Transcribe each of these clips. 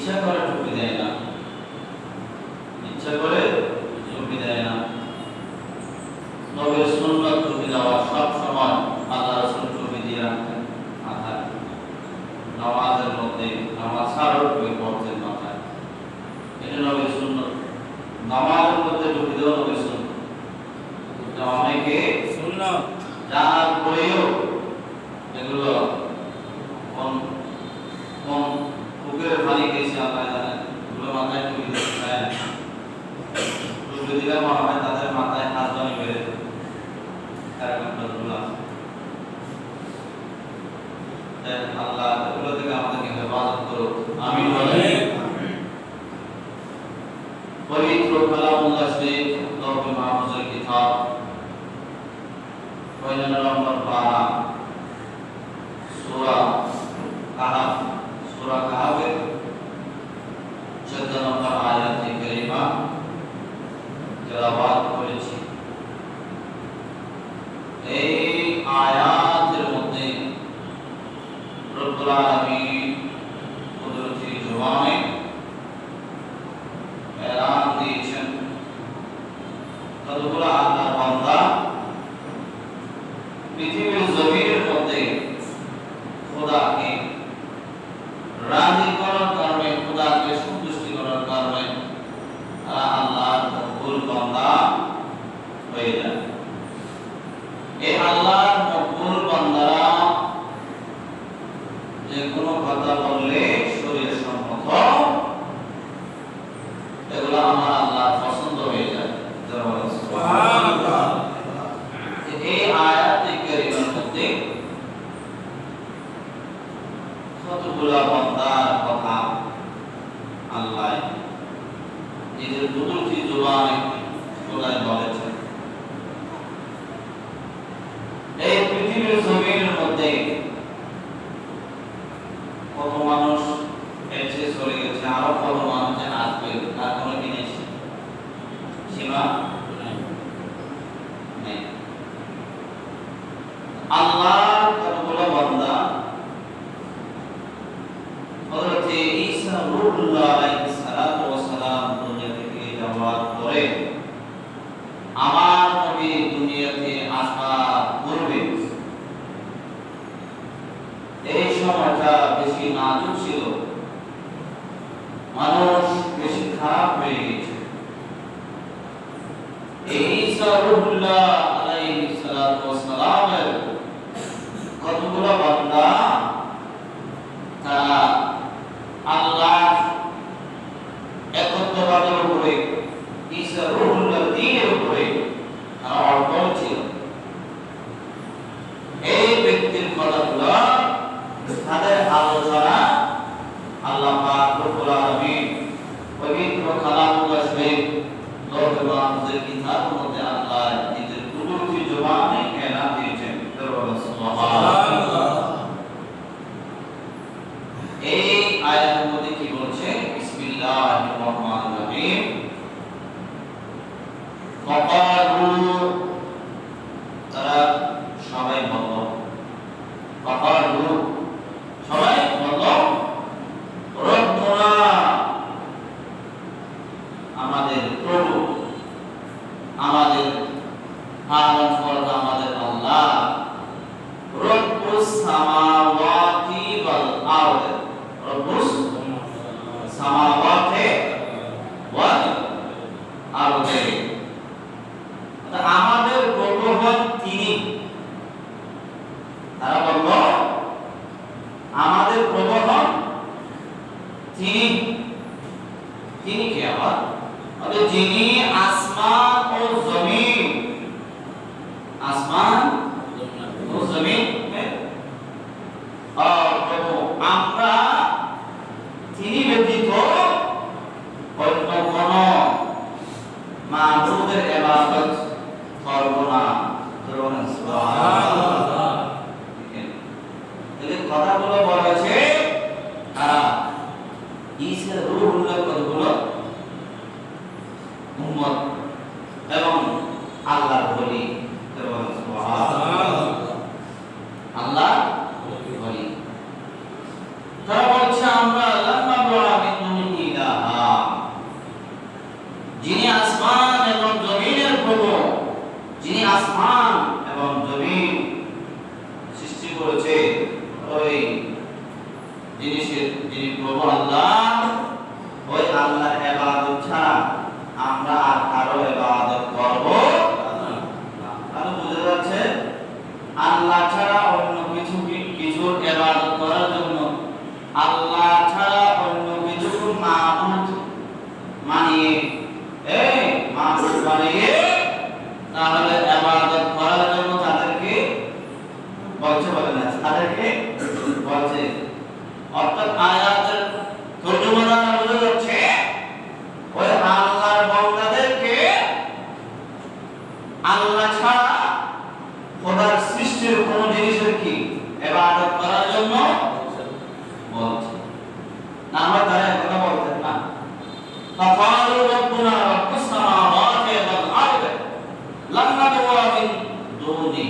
ইচ্ছা করে টুপি দেয় না। ইচ্ছা করে টুপি দেয় না। নবীর সুন্নাত টুপি দেওয়া সব সময় আল্লাহ রাসূল টুপি দিয়ে রাখতেন মাথায় নামাজের মধ্যে নামাজ ছাড়াও টুপি পড়তেন মাথায়। এটা নবীর সুন্নাত। নামাজের মধ্যে টুপি দেওয়া নবীর সুন্নাত। অনেকে জানার পরেও এগুলো কোন কোন পুকুরের পানি খেয়েছে আপনারা জানেন এগুলো মাথায় টুপি দিতে চায় না। টুপি দিলে মনে হয় তাদের মাথায় হাত জমে বেড়ে যায়। এরকম লোকগুলো আছে। তাই আল্লাহ এগুলো থেকে আমাদেরকে হেফাজত করুক আমিন বলেন পবিত্র কালামুল্লাহ শরীফ লৌহ মাহফুজের কিতাব পয়লা নম্বর পারা সূরা কাহাফ সূরা কাহাফের 14 নম্বর আয়াতে কারিমা তেলাওয়াত করেছি এই আয়াতের মধ্যে রব্বুল আলামিন কুদরতি জবানে এলান দিয়েছেন কতগুলো আল্লাহর বান্দা পৃথিবীর জমিনের মধ্যে খোদাকে রাজি করার কারণে খোদাকে সন্তুষ্টি করার কারণে তারা আল্লাহর মকবুল বান্দা হয়ে যায় এই আল্লাহর মকবুল বান্দারা যে কোনো কথা বললে শরীর সম্মত এগুলো আমার আল্লাহর পছন্দ হয়ে যায় যারা বলে সুবহানাল্লাহ। এই আয়াতে কারিমার মধ্যে কতগুলো বন্দার কথা আল্লাহ নিজের কুদরতি জবানে কোরআন বলেছেন। এই পৃথিবীর জমিনের মধ্যে কত মানুষ এসে চলে গেছে আরও কত মানুষ যে আসবে তার কোনো জিনিস সীমা নেই আল্লাহ কতগুলো বান্দা হযরত ঈসা রূহুল্লাহ আলাইহিস সালাতু ওয়াস সালাম দুনিয়া থেকে যাওয়ার পরে আমার নবী দুনিয়াতে আসার পূর্বে এই সময়টা বেশি নাজুক ছিল মানুষ বেশি খারাপ হয়ে গেছে এই ঈসা রূহুল্লাহ আলাইহিস সালাতু ওয়াস সালামের কতগুলো বান্দা তারা আল্লাহ একত্ববাদের উপরে ঈসা রূহুল্লাহ দ্বীনের উপরে তারা অর্পণ ছিল এই ব্যক্তির কথাগুলো তাদের আলোচনা আল্লাহ পাক রব্বুল আলামিন পবিত্র কালামুল্লাহ শরীফ লৌহ মাহফুজের কিতাবের মধ্যে আল্লাহ নিজের কুদরতি জবানে এলান দিয়েছেন সুবহানাল্লাহ এই আয়াতের মধ্যে কি বলছে বিসমিল্লাহির রহমানির রহিম ফাকালু তারা সবাই বলল ফাকালু সবাই বলল রব্বুনা আমাদের প্রভু আমাদের পালন কর্তা आसमान और जमीन में और तो আমরা তিনি ব্যতীত অন্য কোন মানবদের ইবাদত করব না। করব না সুবহানাল্লাহ। এই কথাগুলো বলা হয়েছে তারা ঈসা রূহুল্লাহ কথাগুলো উম্মত এবং আল্লাহর বলি আল্লাহ ছাড়া খোদার সৃষ্টির কোন জিনিসের কি ইবাদত করার জন্য বলছে না আমরা তারা কথা বলতেন না فقالوا ربنا رب السماوات والأرض لن ندعو من دونه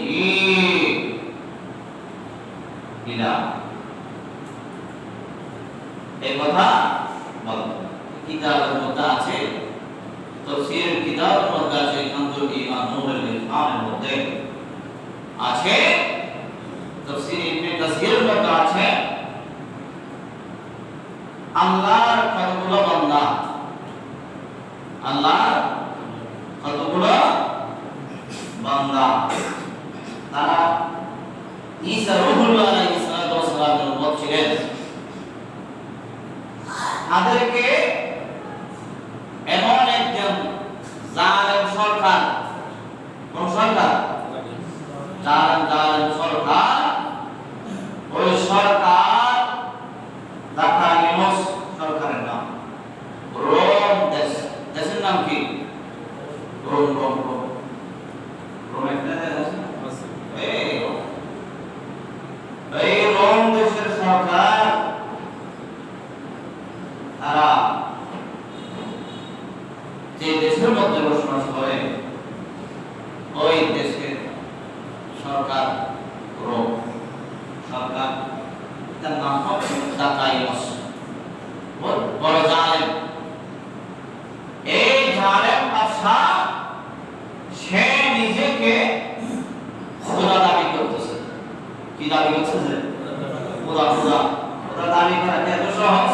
إله এই কথা বলতো কিতাবের মধ্যে আছে তফসিরের কিতাবের মধ্যে আছে খান্দুল ইমান নূরুল ইরফানের মধ্যে আছে, তফসির ইবনে কাসিরের মধ্যে আছে, আল্লাহর কতগুলো বান্দা? আল্লাহর কতগুলো বান্দা? তারা ঈসা রুহুল্লাহ আলাইহিস সালাতু ছিলেন। তাদেরকে এমন একজন জালেম সরকার, কোন জালেম জালেম সরকার। ওই সরকার সরকারের নাম। রোম দেশ। দেশের নাম কি? Rome Rome Rome. রোম দেশ এই রোম। দেশের সরকার তারা যে দেশের মধ্যে বসবাস করে, ওই দেশের সরকার রোম সরকার তার নাম হচ্ছে দাকাইমস বড় জালেম এই জালেম বাদশাহ সে নিজেকে খোদা দাবি করতেছে কি দাবি করতেছে খোদা খোদা খোদা দাবি করা কি এত সহজ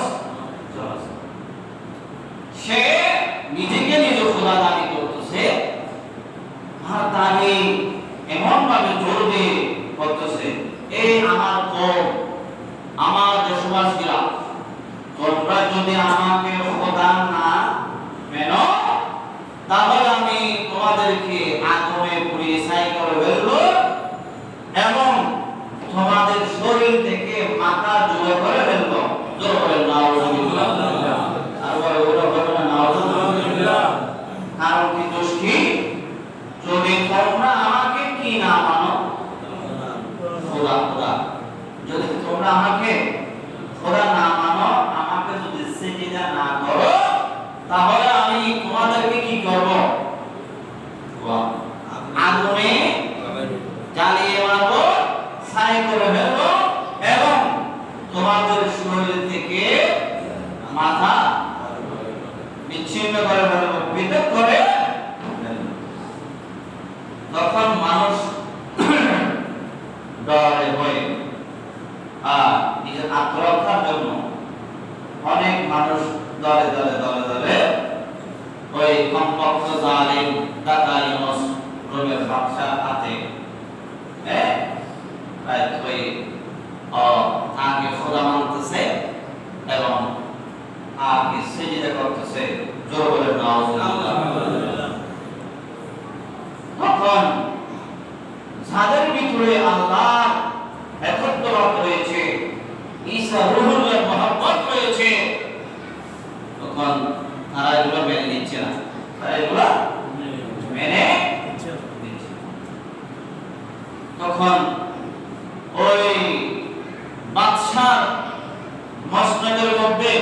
সহজ। সে নিজেকে নিজে খোদা দাবি করতেছে আর দাবি এমন ভাবে জোর দিয়ে করতেছে। এই আমার কম, আমার দেশবাসীরা তোমরা যদি আমাকে খোদা না মেনো, তাহলে আমি তোমাদেরকে আগুনে পুড়িয়ে ছাই করে ফেলব এবং তোমাদের শরীর থেকে মাথা জুড়ে করে ফেলব। জোর করে ওরা বলে না নাউজুবিল্লাহ কারণ কি দোষ কি? যদি তোমরা না মানো খোদা খোদা। যদি তোমরা আমাকে খোদা না মানো আমাকে যদি সেজদা না করো তাহলে আমি তোমাদেরকে কি করব? আগুনে জ্বালিয়ে মারবো ছাই করে ফেলব এবং তোমাদের শরীর থেকে মাথা বিচ্ছিন্ন করে ফেলব পৃথক করে ফেলব। তখন মানুষ ডরে হয়ে আর নিজের আত্মরক্ষার জন্য অনেক মানুষ দলে দলে দলে দলে ওই কমপক্ষ জালিম দাদা ইউনুস রোমের বাদশা হাতে হ্যাঁ তাই ওই ও তাকে খোদা মানতেছে এবং তাকে সেজদা করতেছে জোর বলে নাউজুবিল্লাহ তখন যাদের ভিতরে আল্লাহ একত্রবাদ রয়েছে ঈসা রুহুল্লাহ মহব্বত রয়েছে তখন তারা এগুলো মেনে নিচ্ছে না তারা এগুলো মেনে নিচ্ছে না। তখন ওই বাদশার মসনদের মধ্যে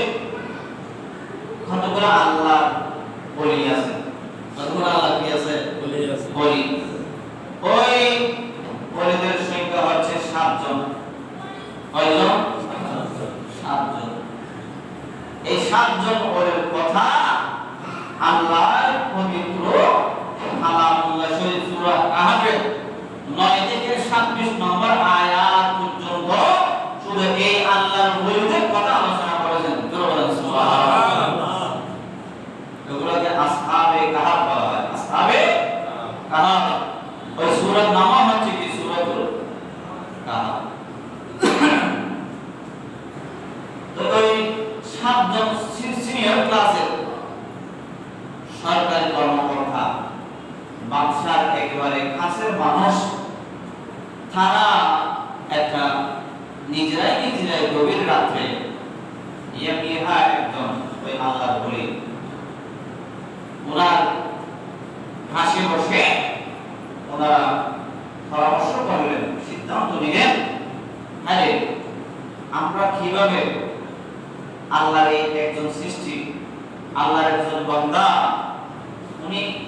কতগুলো আল্লাহ বলি আছে কতগুলো আল্লাহ কি আছে কথা আল্লাহর পবিত্র কালামুল্লাহ শরীফ সূরা কাহাফের 9 থেকে 26 নম্বর আয়াত कहा और सूरत नामा मच की सूरत कहा তো ওই সাতজন সিনিয়র ক্লাসের সরকারি কর্মকর্তা, বাদশার একেবারে কাছের মানুষ, তারা একটা নিজেরাই নিজেরাই গভীর রাত্রে ইয়ামিহা একজন ওই আল্লাহ বলি। ওনার ঘাসে বসে ওনারা পরামর্শ করলেন, সিদ্ধান্ত নিলেন, আরে, আমরা কীভাবে আল্লাহর এই একজন সৃষ্টি, আল্লাহর একজন বান্দা, উনি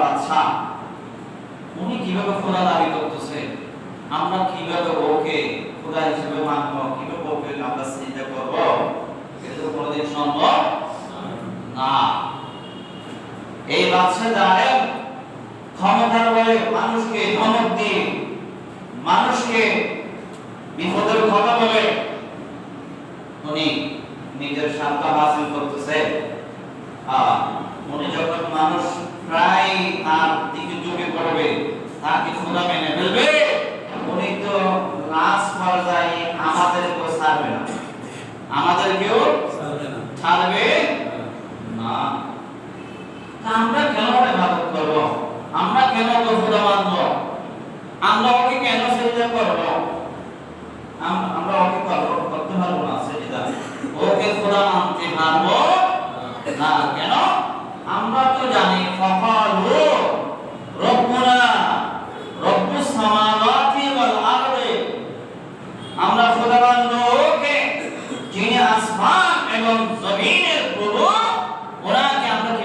বাদশা, উনি কীভাবে খোদা দাবি করতেছে? আমরা কীভাবে ওকে খোদা হিসেবে মানবো, কীভাবে ওকে আমরা চিন্তা করব? এটা কোনোদিন সম্ভব না। এই বাদশা জানেন ক্ষমতার বলে মানুষকে ধমক দিয়ে মানুষকে বিপদের কথা বলে উনি নিজের স্বার্থ হাসিল করতেছে। উনি যখন মানুষ প্রায় তার দিকে ঝুঁকে পড়বে তাকে খোদা মেনে ফেলবে উনি তো লাস্ট পর্যায়ে আমাদেরকেও ছাড়বে না। আমাদেরকেও ছাড়বে না তা আমরা কেন ইবাদত করব আমরা কেন তো খোদা মানব আমরা ওকে কেন সেজদা করব আম- আমরা ওকে করব করতে পারব না সেজদা ওকে খোদা মানতে পারব না কেন আমরা তো জানি ফাকালু রব্বুনা রব্বুস সামাওয়াতি ওয়াল আরদি আমরা খোদা মানব ওকে যিনি আসমান এবং জমিনের প্রভু ওনাকে আমরা কি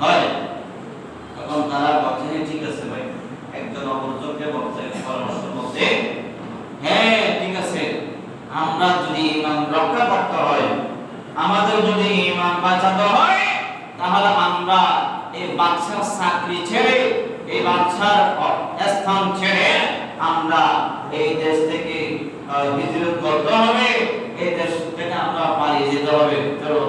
হয়। তখন তারা বলছে "হ্যাঁ, ঠিক আছে ভাই। একজন অপরজনকে বলছে পরামর্শ বলছে হ্যাঁ ঠিক আছে। আমরা যদি ইমান রক্ষা করতে হয় আমাদের যদি ইমান বাঁচাতে হয় তাহলে আমরা এই বাদশার চাকরি ছেড়ে এই বাদশার স্থান ছেড়ে আমরা এই দেশ থেকে হিজরত করতে হবে। এই দেশ থেকে আমরা পালিয়ে যেতে হবে। চলো